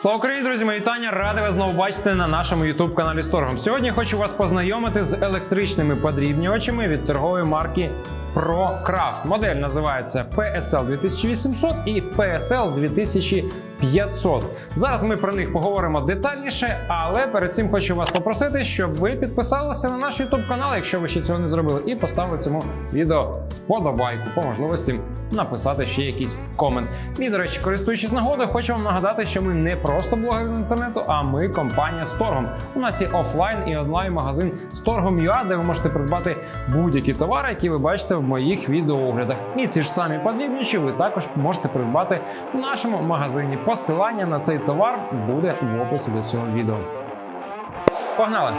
Слава Україні, друзі! Мої вітання! Радий вас знову бачити на нашому youtube каналі Сторгом. Сьогодні хочу вас познайомити з електричними подрібнювачами від торгової марки ProCraft. Модель називається PSL 2800 і PSL 2500. Зараз ми про них поговоримо детальніше, але перед цим хочу вас попросити, щоб ви підписалися на наш youtube канал, якщо ви ще цього не зробили, і поставили цьому відео вподобайку по можливості написати ще якийсь комент. І, до речі, користуючись нагодою, хочу вам нагадати, що ми не просто блогери з інтернету, а ми компанія Сторгом. У нас є офлайн і онлайн магазин Storgom.ua, де ви можете придбати будь-які товари, які ви бачите в моїх відеооглядах. І ці ж самі подрібніші ви також можете придбати в нашому магазині. Посилання на цей товар буде в описі до цього відео. Погнали!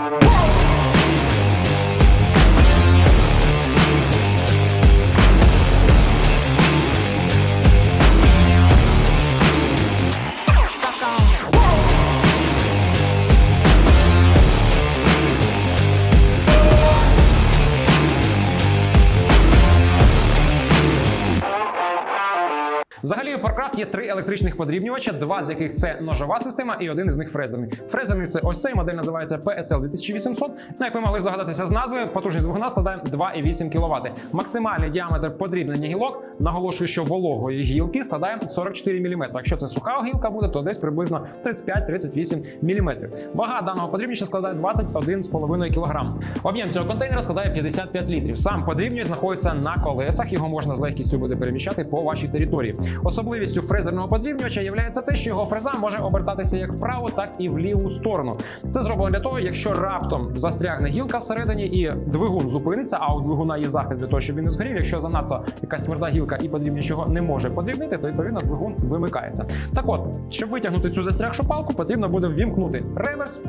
Взагалі у ProCraft є три електричних подрібнювача, два з яких це ножова система, і один з них фрезерний. Фрезерний це ось цей модель називається PSL 2800. Ну, як ви могли здогадатися з назви, потужність двигуна складає 2,8 кВт. Максимальний діаметр подрібнення гілок, наголошую, що вологої гілки складає 44 мм. Якщо це суха гілка буде, то десь приблизно 35-38 мм. Вага даного подрібнювача складає 21,5 кг. Об'єм цього контейнера складає 55 літрів. Сам подрібнювач знаходиться на колесах, його можна з легкістю буде переміщати по вашій території. Особливістю фрезерного подрібнювача є те, що його фреза може обертатися як вправо, так і в ліву сторону. Це зроблено для того, якщо раптом застрягне гілка всередині і двигун зупиниться, а у двигуна є захист для того, щоб він не згорів. Якщо занадто якась тверда гілка і подрібнювач його не може подрібнити, то відповідно двигун вимикається. Так от, щоб витягнути цю застрягшу палку, потрібно буде ввімкнути реверс.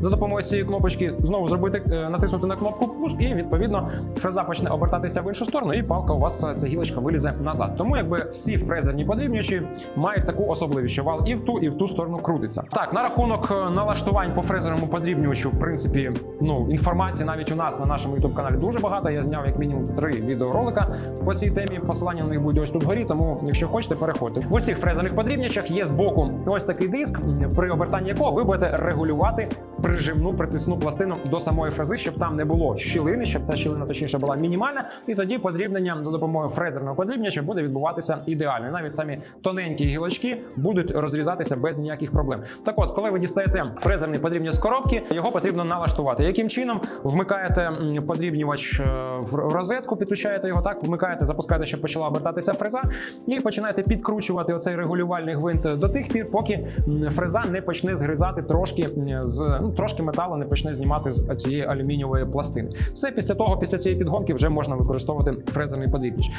За допомогою цієї кнопочки знову зробити е, натиснути на кнопку пуск, і відповідно фреза почне обертатися в іншу сторону, і палка у вас ця гілочка вилізе назад. Тому якби всі фрезерні подрібнювачі мають таку особливість, що вал і в ту, і в ту сторону крутиться. Так, на рахунок е, налаштувань по фрезерному подрібнювачу, в принципі, ну інформації навіть у нас на нашому youtube каналі дуже багато. Я зняв як мінімум три відеоролика по цій темі. Посилання на них буде ось тут вгорі. Тому, якщо хочете, переходьте. В усіх фрезерних подрібнячах є збоку ось такий диск, при обертанні якого ви будете регулювати it. Прижимну притисну пластину до самої фрези, щоб там не було щілини, щоб ця щілина точніше була мінімальна, і тоді подрібнення за допомогою фрезерного подрібняча буде відбуватися ідеально. Навіть самі тоненькі гілочки будуть розрізатися без ніяких проблем. Так от, коли ви дістаєте фрезерний подрібнювач з коробки, його потрібно налаштувати. Яким чином вмикаєте подрібнювач е, в розетку, підключаєте його так, вмикаєте, запускаєте, щоб почала обертатися фреза, і починаєте підкручувати оцей регулювальний гвинт до тих пір, поки фреза не почне згризати трошки з ну, трошки металу не почне знімати з цієї алюмінієвої пластини. Все після того, після цієї підгонки, вже можна використовувати фрезерний подрібніч.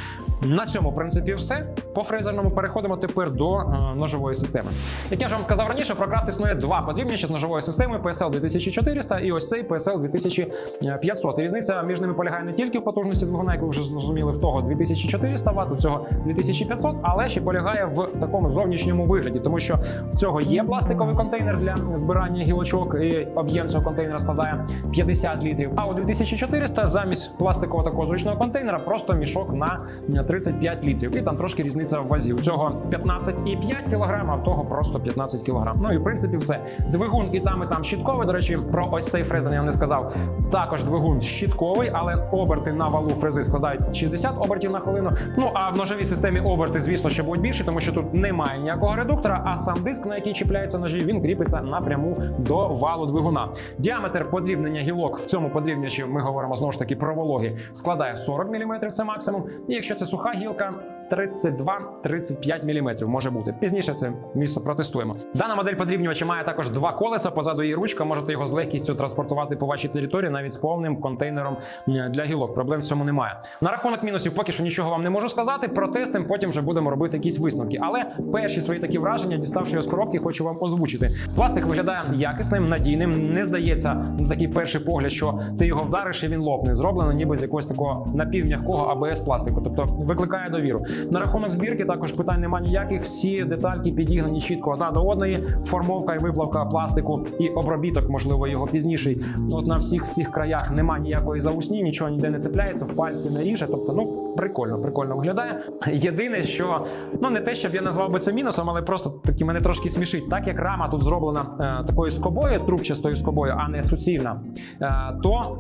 На цьому в принципі все. По фрезерному переходимо тепер до е, ножової системи. Як я вже вам сказав раніше, про існує два подрібничі з ножової системи PSL 2400 і ось цей PSL 2500. І різниця між ними полягає не тільки в потужності двигуна, як ви вже зрозуміли, в того 2400 Вт, у цього 2500, але ще полягає в такому зовнішньому вигляді, тому що в цього є пластиковий контейнер для збирання гілочок, і об'єм цього контейнера складає 50 літрів. А у 2400 замість пластикового такого зручного контейнера просто мішок на 35 літрів. І там трошки різниця в вазі. У цього 15,5 кг, а в того просто 15 кг. Ну і в принципі все. Двигун і там, і там щітковий. До речі, про ось цей фрезер я не сказав. Також двигун щітковий, але оберти на валу фрези складають 60 обертів на хвилину. Ну а в ножовій системі оберти, звісно, ще будуть більші, тому що тут немає ніякого редуктора, а сам диск, на який чіпляється ножі, він кріпиться напряму до валу двигуна. Діаметр подрібнення гілок в цьому подрібнячі ми говоримо знову ж таки про вологі, складає 40 мм, це максимум. І якщо це суха гілка, 32-35 мм може бути. Пізніше це місто протестуємо. Дана модель подрібнювача має також два колеса. Позаду її ручка. Можете його з легкістю транспортувати по вашій території, навіть з повним контейнером для гілок. Проблем в цьому немає. На рахунок мінусів, поки що нічого вам не можу сказати. Протестим потім вже будемо робити якісь висновки. Але перші свої такі враження, діставши його з коробки, хочу вам озвучити. Пластик виглядає якісним, надійним. Не здається на такий перший погляд, що ти його вдариш і він лопне. Зроблено ніби з якогось такого напівм'якого АБС пластику, тобто викликає довіру. На рахунок збірки також питань немає ніяких. Всі детальки підігнані чітко одна до одної. Формовка і виплавка пластику і обробіток, можливо, його пізніший. От на всіх цих краях немає ніякої заусні, нічого ніде не цепляється, в пальці не ріже. Тобто, ну прикольно, прикольно виглядає. Єдине, що ну не те, щоб я назвав би це мінусом, але просто таки мене трошки смішить. Так як рама тут зроблена е, такою скобою, трубчастою скобою, а не суцільна, е, то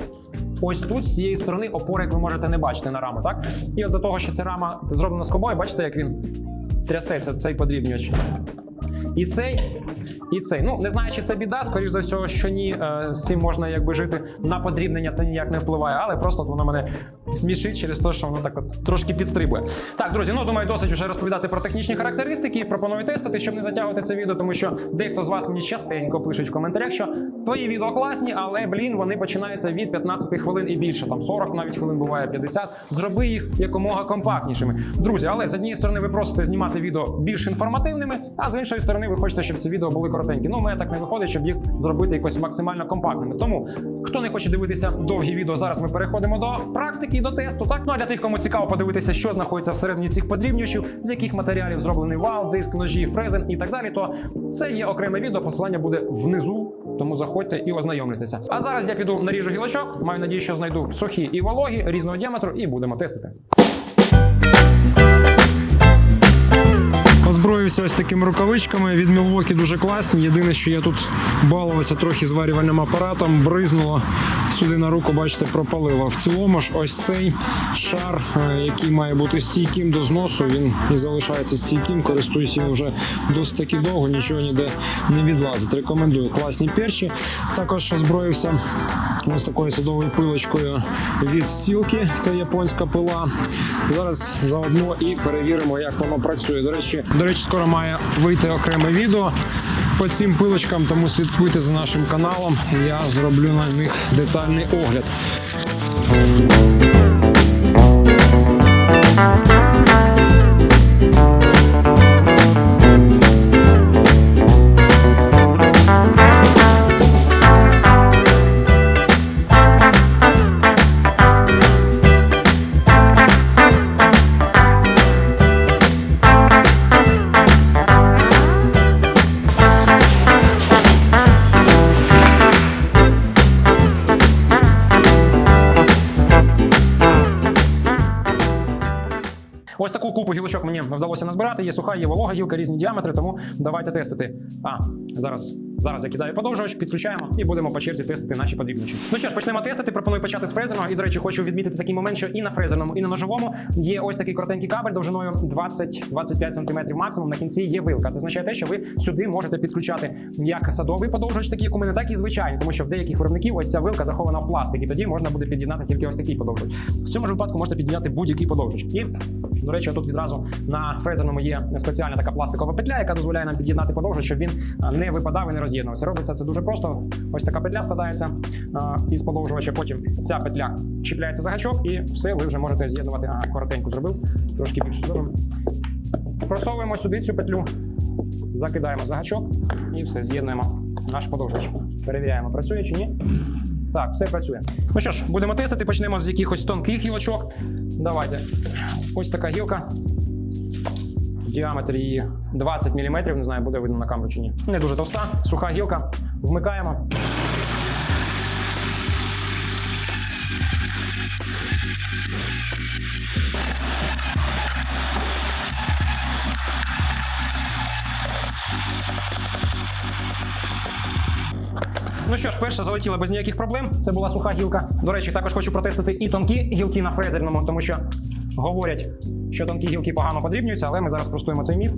ось тут з цієї сторони опори, як ви можете не бачити на раму, так? І от за того, що ця рама зроблена скобою, бачите, як він трясеться, цей подрібнювач. І цей, і цей. Ну не знаю, чи це біда, скоріш за всього, що ні. Е, з цим можна якби жити на подрібнення, це ніяк не впливає, але просто от воно мене смішить через те, що воно так от трошки підстрибує. Так, друзі, ну думаю, досить вже розповідати про технічні характеристики. Пропоную тестити, щоб не затягувати це відео, тому що дехто з вас мені частенько пишуть в коментарях, що твої відео класні, але блін, вони починаються від 15 хвилин і більше, там 40 навіть хвилин буває 50. Зроби їх якомога компактнішими. Друзі, але з однієї сторони ви просите знімати відео більш інформативними, а з іншої сторони ви хочете, щоб ці відео були коротенькі. Ну, у мене так не виходить, щоб їх зробити якось максимально компактними. Тому хто не хоче дивитися довгі відео, зараз ми переходимо до практики, до тесту. Так ну а для тих, кому цікаво подивитися, що знаходиться всередині цих подрібнювачів, з яких матеріалів зроблений вал, диск, ножі, фрезен і так далі. То це є окреме відео. Посилання буде внизу. Тому заходьте і ознайомлюйтеся. А зараз я піду наріжу гілочок. Маю надію, що знайду сухі і вологі різного діаметру, і будемо тестити. Озброївся ось такими рукавичками. Від Мілвокі дуже класні. Єдине, що я тут балувався трохи зварювальним апаратом, бризнуло сюди на руку, бачите, пропалило. В цілому ж ось цей шар, е, який має бути стійким до зносу, він і залишається стійким. Користуюся ним вже досить таки довго, нічого ніде не відлазить. Рекомендую класні перші. Також озброївся ось такою садовою пилочкою від стілки. Це японська пила. Зараз заодно і перевіримо, як воно працює. До речі, до речі, скоро має вийти окреме відео по цим пилочкам, тому слідкуйте за нашим каналом. Я зроблю на них детальний огляд. Купу гілочок мені вдалося назбирати. Є суха, є волога гілка, різні діаметри, тому давайте тестити. А, зараз. Зараз я кидаю подовжувач, підключаємо і будемо по черзі тестити наші подрібничі. Ну що ж, почнемо тестити. Пропоную почати з фрезерного. І, до речі, хочу відмітити такий момент, що і на фрезерному, і на ножовому є ось такий коротенький кабель довжиною 20-25 см максимум. На кінці є вилка. Це означає те, що ви сюди можете підключати як садовий подовжувач, такий як у мене, так і звичайний, тому що в деяких виробників ось ця вилка захована в пластик, і тоді можна буде під'єднати тільки ось такий подовжувач. В цьому ж випадку можете під'єднати будь-який подовжувач. І до речі, тут відразу на фрезерному є спеціальна така пластикова петля, яка дозволяє нам під'єднати подовжувач, щоб він не випадав і не роз'єднувався. Робиться це дуже просто. Ось така петля складається із подовжувача. Потім ця петля чіпляється за гачок, і все, ви вже можете з'єднувати. А, коротеньку зробив, трошки більше зробимо. Просовуємо сюди цю петлю, закидаємо за гачок і все, з'єднуємо наш подовжувач. Перевіряємо, працює чи ні. Так, все працює. Ну що ж, будемо тестити. Почнемо з якихось тонких гілочок. Давайте. Ось така гілка. Діаметр її 20 мм, не знаю, буде видно на камеру чи ні. Не дуже товста, суха гілка. Вмикаємо. Ну що ж, перша залетіла без ніяких проблем. Це була суха гілка. До речі, також хочу протестити і тонкі гілки на фрезерному, тому що говорять, що тонкі гілки погано подрібнюються, але ми зараз простуємо цей міф.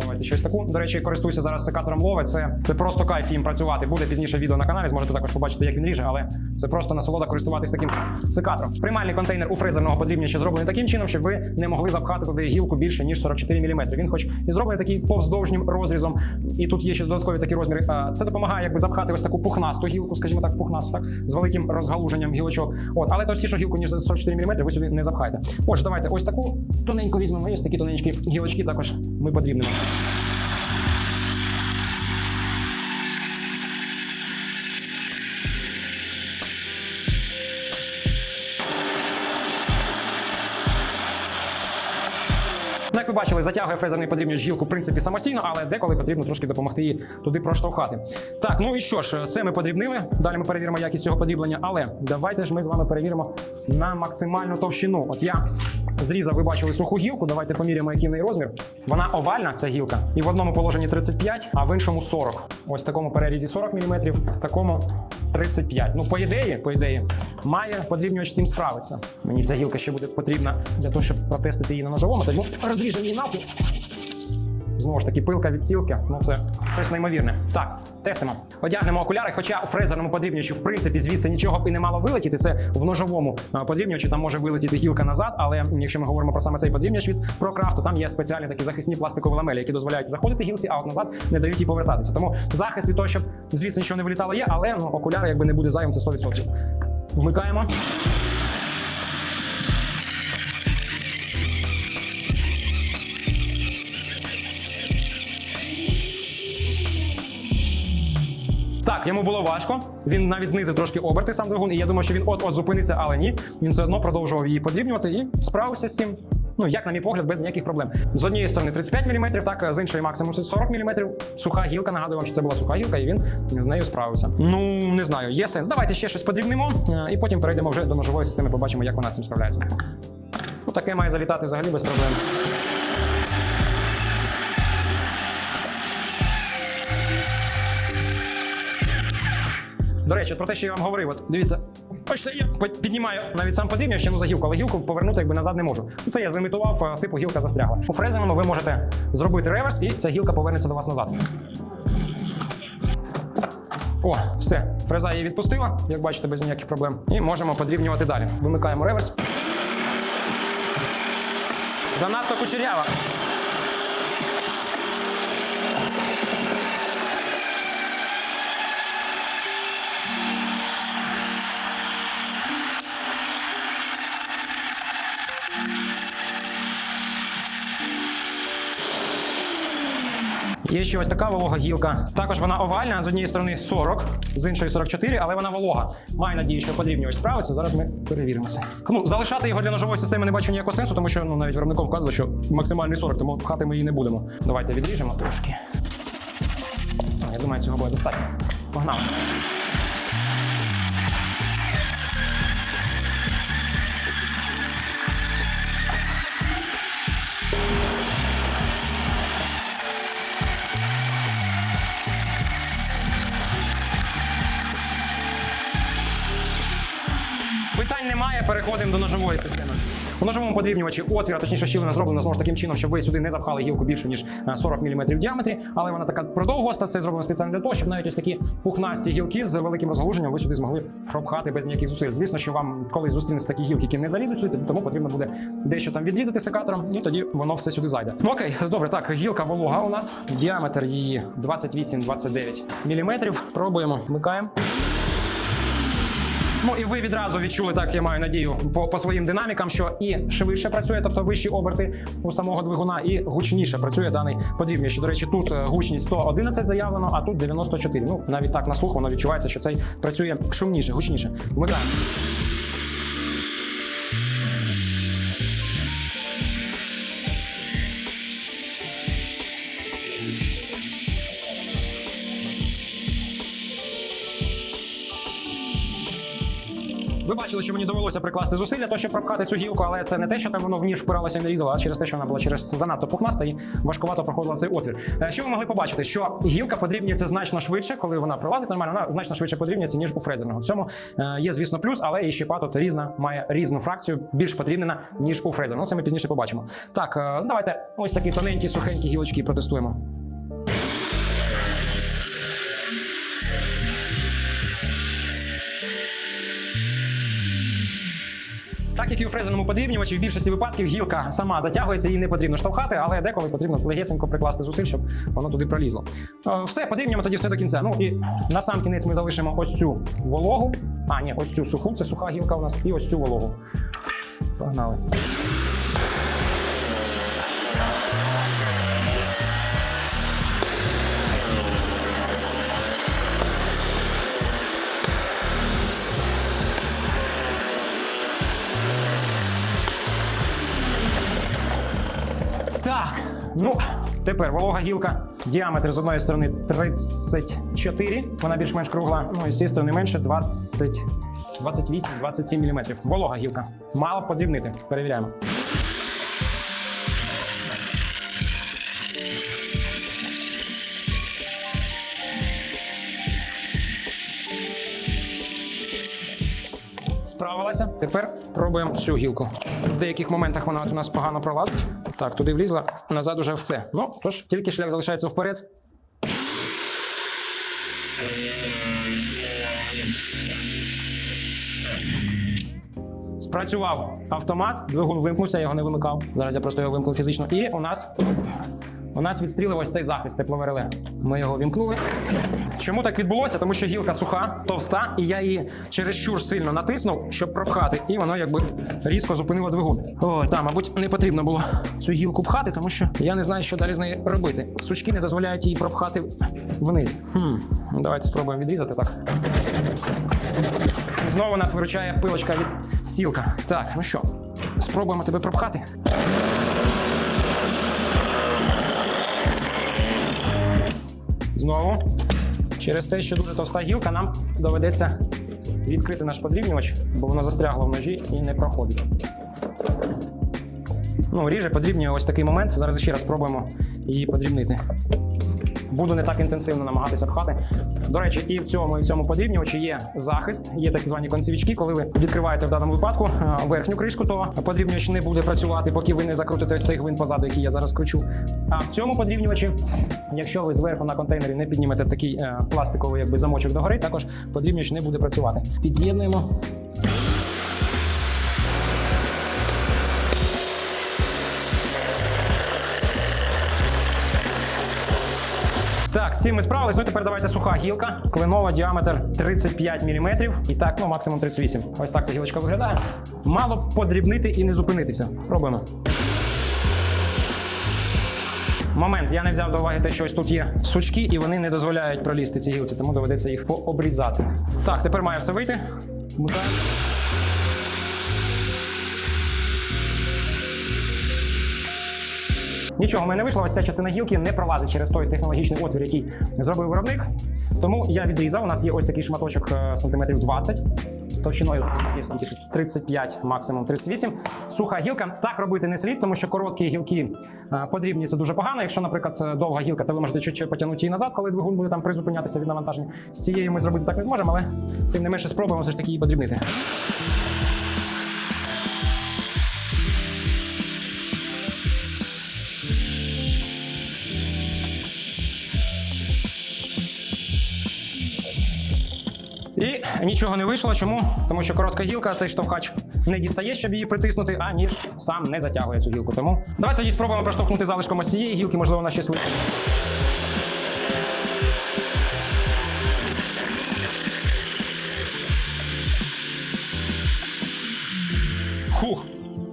Давайте щось таку. До речі, користуюся зараз секатором лови. Це, це просто кайф їм працювати. Буде пізніше відео на каналі. Зможете також побачити, як він ріже, але це просто насолода користуватись таким секатором. Приймальний контейнер у фрезерного подрібнювача зроблений таким чином, щоб ви не могли запхати туди гілку більше ніж 44 мм. Він, хоч і зроблений такий повздовжнім розрізом, і тут є ще додаткові такі розміри. Це допомагає якби запхати ось таку пухнасту гілку, скажімо так, пухнасту, так з великим розгалуженням гілочок. От, але товстішу гілку ніж 44 мм ви сюди не запхаєте. Отже, давайте ось таку тоненьку візьмемо. Ось такі тоненькі гілочки також ми подрібнемо. Ну, як ви бачили, затягує фрезерний подрібнювач гілку в принципі самостійно, але деколи потрібно трошки допомогти їй туди проштовхати. Так, ну і що ж, це ми подрібнили. Далі ми перевіримо якість цього подріблення, але давайте ж ми з вами перевіримо на максимальну товщину. От я зрізав, ви бачили суху гілку. Давайте поміряємо, який в неї розмір. Вона овальна, ця гілка, і в одному положенні 35, а в іншому 40. Ось в такому перерізі 40 мм, в такому 35. Ну, по ідеї, по ідеї, має подрібнювач цим справитися. Мені ця гілка ще буде потрібна для того, щоб протестити її на ножовому. Тому розріжемо її навпіл. Знову ж таки, пилка від сілки, ну це щось неймовірне. Так, тестимо. Одягнемо окуляри, хоча у фрезерному подрібнювачі, в принципі, звідси нічого б і не мало вилетіти. Це в ножовому е, подрібнювачі там може вилетіти гілка назад, але якщо ми говоримо про саме цей подрібнювач від ProCraft, то там є спеціальні такі захисні пластикові ламелі, які дозволяють заходити гілці, а от назад не дають їй повертатися. Тому захист від того, щоб звідси нічого не вилітало, є, але ну, окуляри якби не буде зайвим, це 100%. Вмикаємо. Йому було важко. Він навіть знизив трошки оберти сам двигун, і я думав, що він от-от зупиниться, але ні. Він все одно продовжував її подрібнювати і справився з цим. Ну, як на мій погляд, без ніяких проблем. З однієї сторони 35 мм, так з іншої максимум 40 мм. Суха гілка. Нагадую вам, що це була суха гілка, і він з нею справився. Ну не знаю, є сенс. Давайте ще щось подрібнемо, е, і потім перейдемо вже до ножової системи. Побачимо, як вона з цим справляється. Ну, таке має залітати взагалі без проблем. До речі, про те, що я вам говорив, от дивіться, бачите, я піднімаю навіть сам подрібнювач, ну за гілку, але гілку повернути якби назад не можу. Це я зімітував, е, типу гілка застрягла. У фрезерному ви можете зробити реверс, і ця гілка повернеться до вас назад. О, все, фреза її відпустила, як бачите, без ніяких проблем. І можемо подрібнювати далі. Вимикаємо реверс. Занадто кучерява. Є ще ось така волога гілка. Також вона овальна, з однієї сторони 40, з іншої 44, але вона волога. Маю надію, що подрібнювач справиться. Зараз ми перевіримося. Ну, залишати його для ножової системи не бачу ніякого сенсу, тому що ну, навіть виробником вказує, що максимальний 40, тому пхати ми її не будемо. Давайте відріжемо трошки. Я думаю, цього буде достатньо. Погнали. Питань немає, переходимо до ножової системи. У ножовому подрібнювачі отвір, а точніше щілина зроблена знову ж таким чином, щоб ви сюди не запхали гілку більше, ніж е, 40 мм в діаметрі, але вона така продовгоста, це зроблено спеціально для того, щоб навіть ось такі пухнасті гілки з великим розгалуженням ви сюди змогли пропхати без ніяких зусиль. Звісно, що вам колись зустрінуться такі гілки, які не залізуть сюди, тому потрібно буде дещо там відрізати секатором, і тоді воно все сюди зайде. Окей, добре, так, гілка волога у нас. Діаметр її 28-29 мм. Пробуємо, вмикаємо. Ну і ви відразу відчули, так я маю надію, по, по своїм динамікам, що і швидше працює, тобто вищі оберти у самого двигуна, і гучніше працює даний подрібнювач. До речі, тут е, гучність 111 заявлено, а тут 94. Ну навіть так на слух воно відчувається, що цей працює шумніше, гучніше. Вмикаємо. Бачили, що мені довелося прикласти зусилля, то щоб пропхати цю гілку, але це не те, що там воно в ніж впиралося і не різало, а через те, що вона була через занадто пухнаста і важкувато проходила цей отвір. Е, Що ви могли побачити? Що гілка подрібнюється значно швидше, коли вона прилазить нормально, вона значно швидше подрібнюється, ніж у фрезерного. В цьому е, є, звісно, плюс, але і щепа тут різна, має різну фракцію, більш подрібнена, ніж у фрезерного. Ну, це ми пізніше побачимо. Так, е, давайте ось такі тоненькі, сухенькі гілочки протестуємо. Так як і у фрезерному подрібнювачі, в більшості випадків гілка сама затягується, її не потрібно штовхати, але деколи потрібно легесенько прикласти зусиль, щоб воно туди пролізло. Е, Все, подрібнюємо тоді все до кінця. Ну і на сам кінець ми залишимо ось цю вологу. А, ні, ось цю суху, це суха гілка у нас, і ось цю вологу. Погнали. Тепер волога гілка. Діаметр з одної сторони 34, вона більш-менш кругла. Ну і з цієї сторони менше 20, 28-27 мм. Волога гілка. Мало подрібнити. Перевіряємо. Справилася. Тепер пробуємо цю гілку. В деяких моментах вона у нас погано пролазить. Так, туди влізла, назад уже все. Ну, тож, тільки шлях залишається вперед. Спрацював автомат, двигун вимкнувся, я його не вимикав. Зараз я просто його вимкнув фізично. І у нас у нас відстрілив ось цей захист теплове реле. Ми його вімкнули. Чому так відбулося? Тому що гілка суха, товста, і я її чересчур сильно натиснув, щоб пропхати, і воно якби різко зупинило двигун. Ой, там, мабуть, не потрібно було цю гілку пхати, тому що я не знаю, що далі з нею робити. Сучки не дозволяють її пропхати вниз. Хм, давайте спробуємо відрізати так. Знову нас виручає пилочка від сілка. Так, ну що, спробуємо тебе пропхати. Знову. Через те, що дуже товста гілка, нам доведеться відкрити наш подрібнювач, бо воно застрягло в ножі і не проходить. Ну, ріже подрібнює ось такий момент. Зараз ще раз спробуємо її подрібнити. Буду не так інтенсивно намагатися пхати. До речі, і в цьому і в цьому подрібнювачі є захист, є так звані концевички. Коли ви відкриваєте в даному випадку е, верхню кришку, то подрібнювач не буде працювати, поки ви не закрутите цей гвинт позаду, який я зараз кручу. А в цьому подрібнювачі, якщо ви зверху на контейнері не піднімете такий е, пластиковий якби замочок догори, також подрібнювач не буде працювати. Під'єднуємо. Так, з цим ми справились. Ну тепер давайте суха гілка. Клинова діаметр 35 мм. І так, ну максимум 38. Ось так ця гілочка виглядає. Мало подрібнити і не зупинитися. Пробуємо. Момент, я не взяв до уваги те, що ось тут є сучки, і вони не дозволяють пролізти ці гілці, тому доведеться їх пообрізати. Так, тепер має все вийти. Вмикаємо. Нічого в мене не вийшло. Ось ця частина гілки не пролазить через той технологічний отвір, який зробив виробник. Тому я відрізав. У нас є ось такий шматочок е, сантиметрів 20. Товщиною скільки тут? 35, максимум 38. Суха гілка. Так робити не слід, тому що короткі гілки е, подрібні це дуже погано. Якщо, наприклад, е, довга гілка, то ви можете чуть потягнути її назад, коли двигун буде там призупинятися від навантаження. З цією ми зробити так не зможемо, але тим не менше спробуємо все ж таки її подрібнити. І нічого не вийшло. Чому? Тому що коротка гілка, цей штовхач не дістає, щоб її притиснути, а ніж сам не затягує цю гілку. Тому давайте тоді спробуємо проштовхнути залишком ось цієї гілки, можливо, вона щось вийде.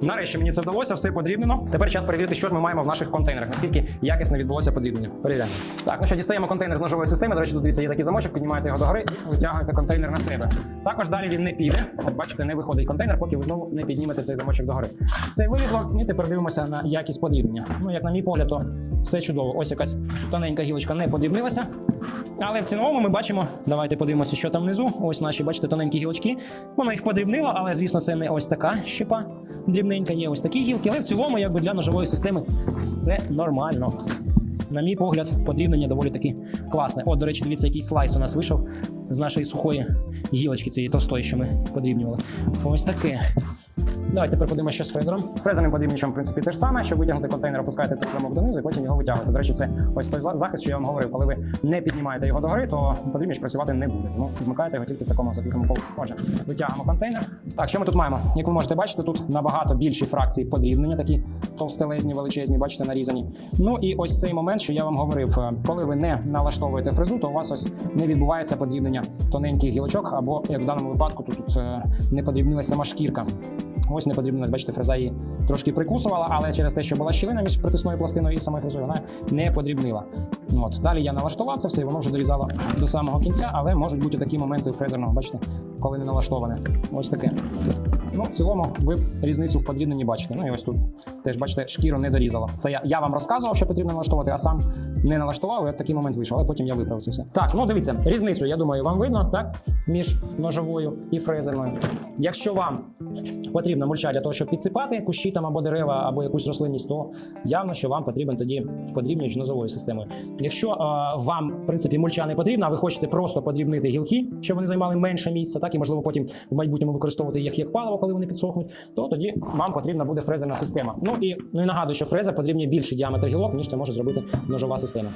Нарешті мені це вдалося, все подрібнено. Тепер час перевірити, що ж ми маємо в наших контейнерах, наскільки якісно відбулося подрібнення. Перевіряємо. Так, ну що, дістаємо контейнер з ножової системи. До речі, тут дивіться, є такий замочок, піднімаєте його догори і витягуєте контейнер на себе. Також далі він не піде. От бачите, не виходить контейнер, поки ви знову не піднімете цей замочок догори. Все вилізло, і тепер дивимося на якість подрібнення. Ну, як на мій погляд, то все чудово. Ось якась тоненька гілочка не подрібнилася. Але в цілому ми бачимо, давайте подивимося, що там внизу. Ось наші, бачите, тоненькі гілочки. Воно їх подрібнило, але звісно, це не ось така щепа дрібненька, є ось такі гілки. Але в цілому, якби для ножової системи, це нормально. На мій погляд, подрібнення доволі таки класне. От, до речі, дивіться, який слайс у нас вийшов з нашої сухої гілочки, цієї товстої, що ми подрібнювали. Ось таке. Давайте тепер подивимося, що з фрезером. З фрезерним подрібничем, в принципі, те ж саме. Щоб витягнути контейнер, опускаєте цей замок донизу і потім його витягуєте. До речі, це ось той захист, що я вам говорив. Коли ви не піднімаєте його догори, то подрібніч працювати не буде. Тому вмикаєте його тільки в такому закритому полу. Отже, витягуємо контейнер. Так, що ми тут маємо? Як ви можете бачити, тут набагато більші фракції подрібнення, такі товстелезні, величезні, бачите, нарізані. Ну і ось цей момент, що я вам говорив, е, коли ви не налаштовуєте фрезу, то у вас ось не відбувається подрібнення тоненьких гілочок, або як в даному випадку тут е, не подрібнилася сама шкірка. Ось не потрібно, бачите, фреза її трошки прикусувала, але через те, що була щілина між притисною пластиною і самою фрезою, вона не подрібнила. От. Далі я налаштував це все, і воно вже дорізало до самого кінця, але можуть бути такі моменти у фрезерного, бачите, коли не налаштоване. Ось таке. Ну, в цілому, ви різницю в подрібненні бачите. Ну і ось тут теж бачите, шкіру не дорізало. Це я, я вам розказував, що потрібно налаштовувати, а сам не налаштував. І от такий момент вийшов, але потім я виправився все. Так, ну дивіться, різницю, я думаю, вам видно, так? Між ножовою і фрезерною. Якщо вам потрібна мульча для того, щоб підсипати кущі там або дерева, або якусь рослинність, то явно, що вам потрібен тоді подрібнювач нозовою системою. Якщо е, вам, в принципі, мульча не потрібна, а ви хочете просто подрібнити гілки, щоб вони займали менше місця, так і можливо потім в майбутньому використовувати їх як паливо, коли вони підсохнуть, то тоді вам потрібна буде фрезерна система. Ну і ну і нагадую, що фрезер потрібні більший діаметр гілок, ніж це може зробити ножова система.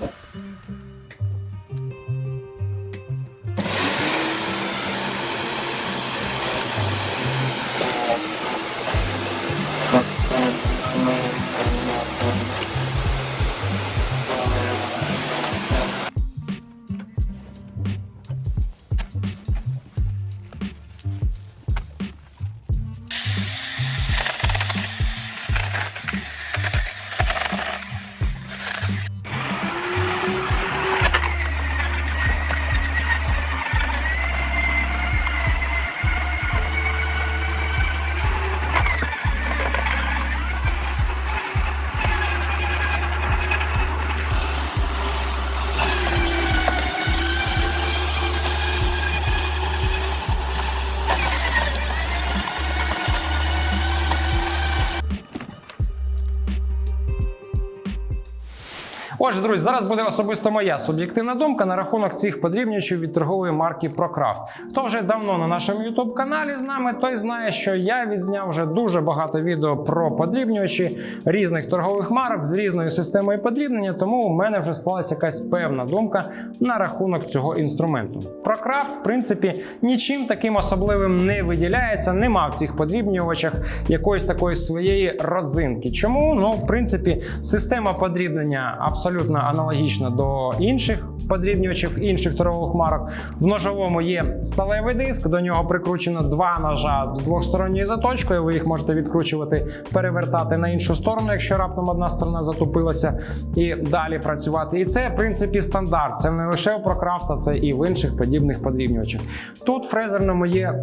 Отже, друзі, зараз буде особисто моя суб'єктивна думка на рахунок цих подрібнювачів від торгової марки ProCraft. Хто вже давно на нашому youtube каналі з нами, той знає, що я відзняв вже дуже багато відео про подрібнювачі різних торгових марок з різною системою подрібнення, тому у мене вже склалася якась певна думка на рахунок цього інструменту. ProCraft, в принципі, нічим таким особливим не виділяється, нема в цих подрібнювачах якоїсь такої своєї родзинки. Чому? Ну, в принципі, система подрібнення абсолютно аналогічна до інших подрібнювачів, інших торгових марок. В ножовому є сталевий диск, до нього прикручено два ножа з двосторонньою заточкою. Ви їх можете відкручувати, перевертати на іншу сторону, якщо раптом одна сторона затупилася, і далі працювати. І це, в принципі, стандарт. Це не лише у ProCraft, це і в інших подібних подрібнювачах. Тут в фрезерному є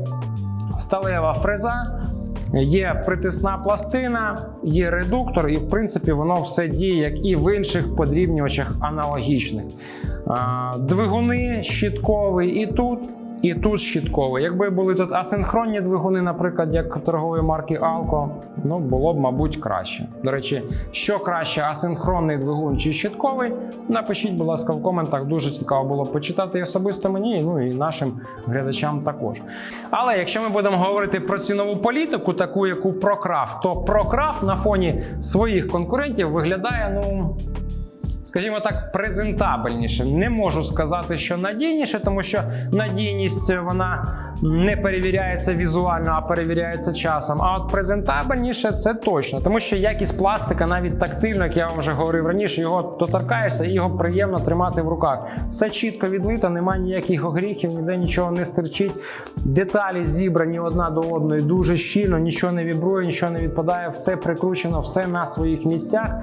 сталева фреза. Є притисна пластина, є редуктор, і в принципі воно все діє, як і в інших подрібнювачах аналогічних. Двигуни щітковий і тут. І тут щітковий. Якби були тут асинхронні двигуни, наприклад, як в торгової марки Alco, ну було б, мабуть, краще. До речі, що краще, асинхронний двигун чи щітковий? Напишіть, будь ласка, в коментах. Дуже цікаво було б почитати і особисто мені, ну і нашим глядачам також. Але якщо ми будемо говорити про цінову політику, таку як у ProCraft, то ProCraft на фоні своїх конкурентів виглядає, ну. Скажімо так, презентабельніше. Не можу сказати, що надійніше, тому що надійність вона не перевіряється візуально, а перевіряється часом. А от презентабельніше це точно, тому що якість пластика навіть тактильно, як я вам вже говорив раніше, його доторкаєшся і його приємно тримати в руках. Все чітко відлито, немає ніяких огріхів, ніде нічого не стирчить. Деталі зібрані одна до одної дуже щільно, нічого не вібрує, нічого не відпадає, все прикручено, все на своїх місцях.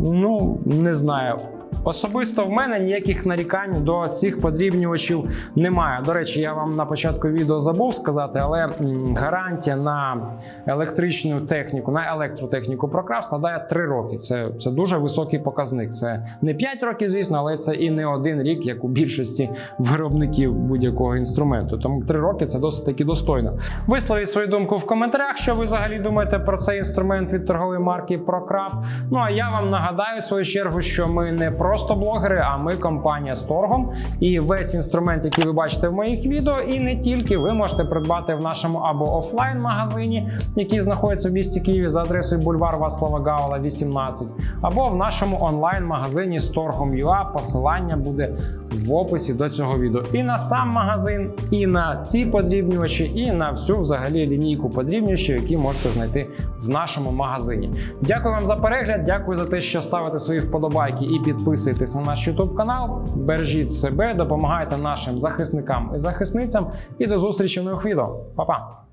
Ну, не знаю. Особисто в мене ніяких нарікань до цих подрібнювачів немає. До речі, я вам на початку відео забув сказати, але гарантія на електричну техніку, на електротехніку ProCraft складає 3 роки. Це, це дуже високий показник. Це не 5 років, звісно, але це і не один рік, як у більшості виробників будь-якого інструменту. Тому 3 роки це досить таки достойно. Висловіть свою думку в коментарях, що ви взагалі думаєте про цей інструмент від торгової марки ProCraft. Ну а я вам нагадаю в свою чергу, що ми не просто блогери, а ми компанія з торгом. І весь інструмент, який ви бачите в моїх відео, і не тільки ви можете придбати в нашому або офлайн магазині, який знаходиться в місті Києві за адресою бульвар Васлава Гаула, 18, або в нашому онлайн магазині з торгом.ua. Посилання буде в описі до цього відео. І на сам магазин, і на ці подрібнювачі, і на всю взагалі лінійку подрібнювачів, які можете знайти в нашому магазині. Дякую вам за перегляд. Дякую за те, що ставите свої вподобайки і підписуєтесь на наш YouTube канал. Бережіть себе, допомагайте нашим захисникам і захисницям. І до зустрічі в нових відео. Па-па!